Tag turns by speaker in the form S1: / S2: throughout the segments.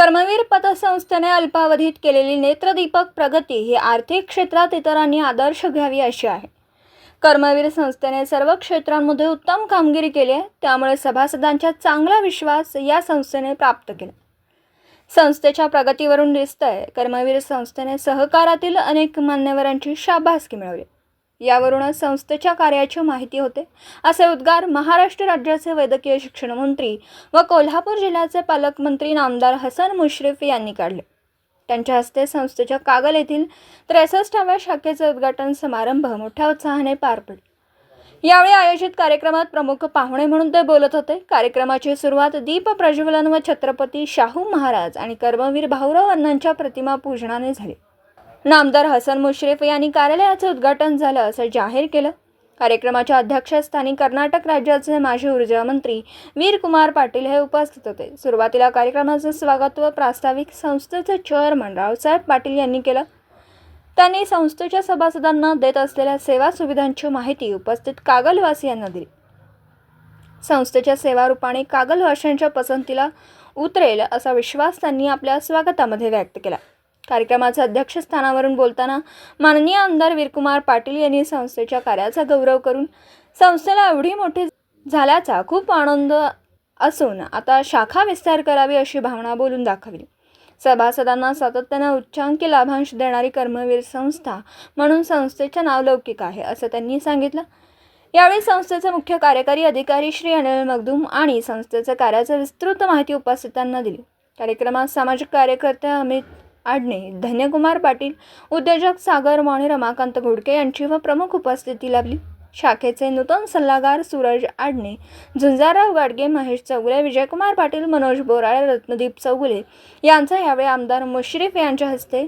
S1: कर्मवीर पतसंस्थेने अल्पावधीत केलेली नेत्रदीपक प्रगती ही आर्थिक क्षेत्रात इतरांनी आदर्श घ्यावी अशी आहे. कर्मवीर संस्थेने सर्व क्षेत्रांमध्ये उत्तम कामगिरी केली आहे त्यामुळे सभासदांचा चांगला विश्वास या संस्थेने प्राप्त केला. संस्थेच्या प्रगतीवरून दिसतंय कर्मवीर संस्थेने सहकारातील अनेक मान्यवरांची शाबासकी मिळवली. यावरूनच संस्थेच्या कार्याची माहिती होते. असे उद्गार महाराष्ट्र राज्याचे वैद्यकीय शिक्षण मंत्री व कोल्हापूर जिल्ह्याचे पालकमंत्री नामदार हसन मुश्रीफ यांनी काढले. त्यांच्या हस्ते संस्थेच्या कागल येथील त्रेसष्टाव्या शाखेचे उद्घाटन समारंभ मोठ्या उत्साहाने पार पडले. यावेळी आयोजित कार्यक्रमात प्रमुख पाहुणे म्हणून ते बोलत होते. कार्यक्रमाची सुरुवात दीप प्रज्वलन व छत्रपती शाहू महाराज आणि कर्मवीर भाऊराव अण्णांच्या प्रतिमा पूजनाने झाली. नामदार हसन मुश्रीफ यांनी कार्यालयाचं उद्घाटन झालं असं जाहीर केलं. कार्यक्रमाच्या अध्यक्षस्थानी कर्नाटक राज्याचे माजी ऊर्जा मंत्री वीरकुमार पाटील हे उपस्थित होते. सुरुवातीला कार्यक्रमाचं स्वागत व प्रास्ताविक संस्थेचे चेअरमन रावसाहेब पाटील यांनी केलं. त्यांनी संस्थेच्या सभासदांना देत असलेल्या सेवा सुविधांची माहिती उपस्थित कागलवासियांना दिली. संस्थेच्या सेवारूपाने कागलवाशांच्या पसंतीला उतरेल असा विश्वास त्यांनी आपल्या स्वागतामध्ये व्यक्त केला. कार्यक्रमाच्या अध्यक्षस्थानावरून बोलताना माननीय आमदार वीरकुमार पाटील यांनी संस्थेच्या कार्याचा गौरव करून संस्थेला एवढी मोठी झाल्याचा खूप आनंद असून आता शाखा विस्तार करावी अशी भावना बोलून दाखवली. सभासदांना सातत्याने उच्चांकी लाभांश देणारी कर्मवीर संस्था म्हणून संस्थेचे नाव लौकिक आहे असं त्यांनी सांगितलं. यावेळी संस्थेचे मुख्य कार्यकारी अधिकारी श्री अनिल मगदूम आणि संस्थेच्या कार्याची विस्तृत माहिती उपस्थितांना दिली. कार्यक्रमात सामाजिक कार्यकर्ते अमित आडणे धन्यकुमार पाटील उद्योजक सागर वाणी रमाकांत घोडके यांची व प्रमुख उपस्थिती लाभली. शाखेचे नूतन सल्लागार सूरज आडणे झुंजाराव गाडगे महेश चौगुले विजयकुमार पाटील मनोज बोराळे रत्नदीप चौगुले यांचा यावेळी आमदार मुश्रीफ यांच्या हस्ते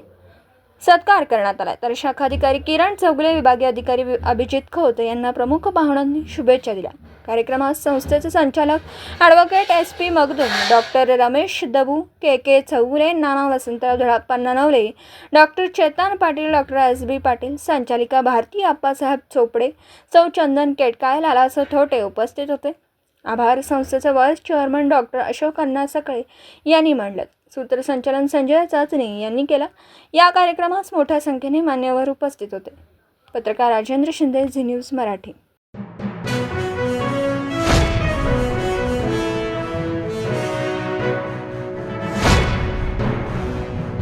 S1: सत्कार करण्यात आला. तर शाखाधिकारी किरण चौगुले विभागीय अधिकारी वि- अभिजित खोत यांना प्रमुख पाहुण्यांनी शुभेच्छा दिल्या. कार्यक्रमास संस्थेचे संचालक advocate S P Magdum doctor Ramesh Dabu K K Chougule Nana Vasantrao Dhadappa Navale doctor Chetan Patil doctor S B Patil संचालिका भारती आप्पासाहेब चोपडे सौ चंदन केटकाळ लालासो थोटे उपस्थित होते. आभार संस्थेचे vice chairman doctor Ashok Anna Sakale यांनी मांडलं. सूत्रसंचालन संजय चाचणी यांनी केलं. या कार्यक्रमास मोठ्या संख्येने मान्यवर उपस्थित होते. पत्रकार राजेंद्र शिंदे झी न्यूज मराठी.